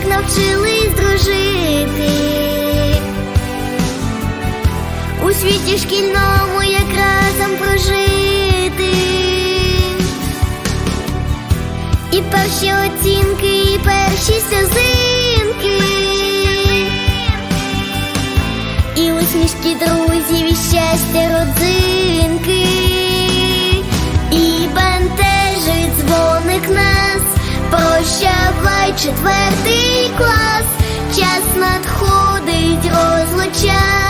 букварик, навчились дружити. У світі шкільному як разом прожити. І перші оцінки, і перші сльозинки. І усмішки друзів, і щастя родзинки. Прощавай четвертий клас. Час надходить розлучатись,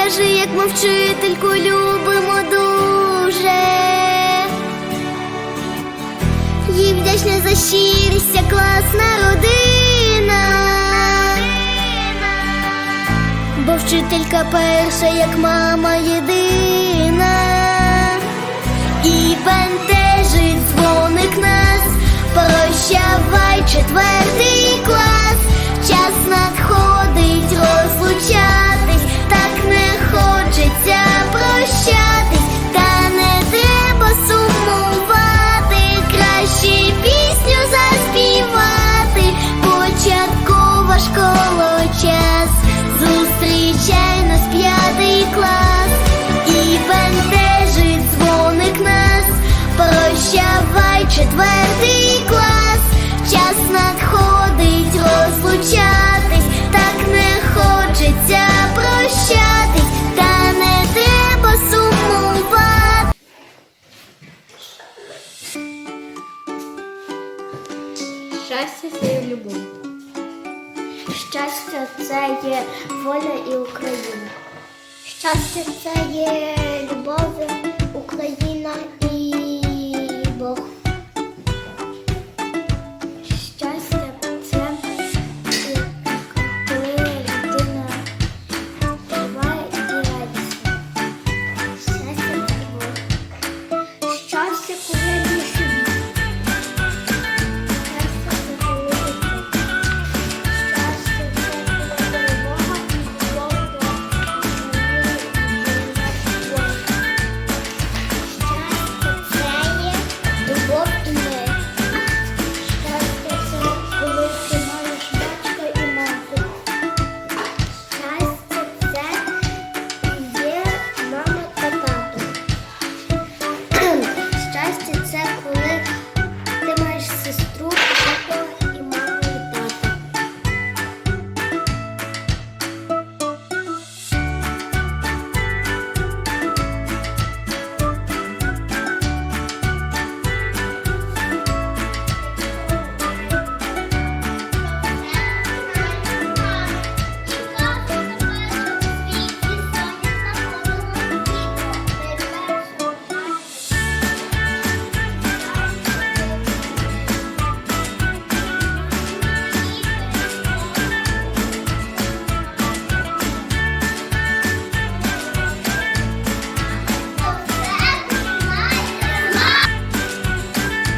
Скажи, як ми вчительку любимо дуже. Їй вдячна за щирість, ця класна родина. Бо вчителька перша, як мама єдина. І бентежить дзвоник нас. Прощавай четвертий Щастя це є любов. Щастя це є воля і Україна. Щастя це є